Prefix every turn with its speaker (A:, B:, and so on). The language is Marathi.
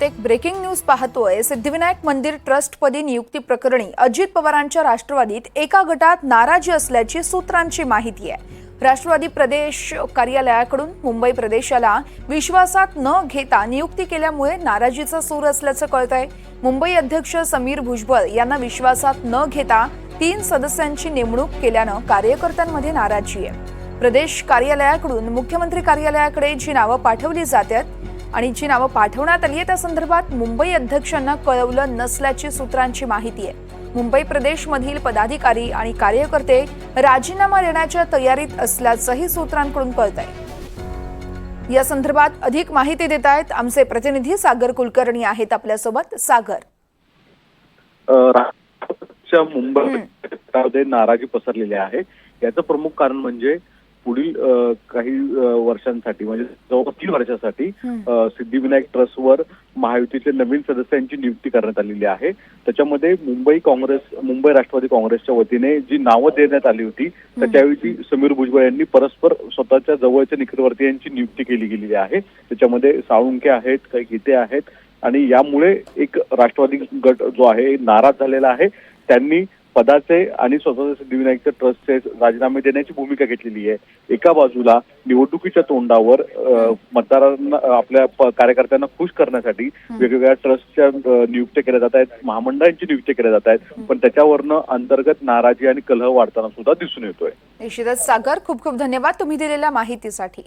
A: प्रत्येक ब्रेकिंग न्यूज पाहतोय सिद्धिविनायक मंदिर ट्रस्टपदी नियुक्ती प्रकरणी अजित पवारांच्या राष्ट्रवादीत एका गटात नाराजी असल्याची सूत्रांची माहिती आहे. राष्ट्रवादी प्रदेश कार्यालयाकडून मुंबई प्रदेशाला विश्वासात न घेता नियुक्ती केल्यामुळे नाराजीचा सूर असल्याचं कळतंय. मुंबई अध्यक्ष समीर भुजबळ यांना विश्वासात न घेता तीन सदस्यांची नेमणूक केल्यानं कार्यकर्त्यांमध्ये नाराजी आहे. प्रदेश कार्यालयाकडून मुख्यमंत्री कार्यालयाकडे जी नावं पाठवली जातात आणि जी नावं पाठवण्यात आली आहे त्या संदर्भात मुंबई अध्यक्षांना कळवलं नसल्याची सूत्रांची माहिती आहे. मुंबई प्रदेशमधील पदाधिकारी आणि कार्यकर्ते राजीनामा देण्याच्या तयारीत असल्याचंही सूत्रांकडून कळत आहे या संदर्भात अधिक माहिती देत आहेत. आमचे प्रतिनिधी सागर कुलकर्णी आहेत आपल्यासोबत. सागर.
B: मुंबईमध्ये नाराजी पसरलेली आहे. याचं प्रमुख कारण म्हणजे पुढील काही वर्षांसाठी म्हणजे जवळपास तीन वर्षासाठी सिद्धिविनायक ट्रस्टवर महायुतीचे नवीन सदस्यांची नियुक्ती करण्यात आलेली आहे. त्याच्यामध्ये मुंबई काँग्रेस मुंबई राष्ट्रवादी काँग्रेसच्या वतीने जी नावं देण्यात आली होती त्याच्याऐवजी समीर भुजबळ यांनी परस्पर स्वतःच्या जवळच्या निकटवर्ती यांची नियुक्ती केली गेलेली आहे. त्याच्यामध्ये साळुंके आहेत काही गीते आहेत आणि यामुळे एक राष्ट्रवादी गट जो आहे नाराज झालेला आहे. त्यांनी पदाचे आणि स्वतःच्या सिद्धिविनायकच्या ट्रस्टचे राजीनामे देण्याची भूमिका घेतलेली आहे. एका बाजूला निवडणुकीच्या तोंडावर मतदारांना आपल्या कार्यकर्त्यांना खुश करण्यासाठी वेगवेगळ्या ट्रस्टच्या नियुक्त्या केल्या जात आहेत महामंडळांची नियुक्त्या केल्या जात आहेत पण त्याच्यावरनं अंतर्गत नाराजी आणि कलह वाढताना सुद्धा दिसून येतोय.
A: निश्चितच. सागर खूप खूप धन्यवाद तुम्ही दिलेल्या माहितीसाठी.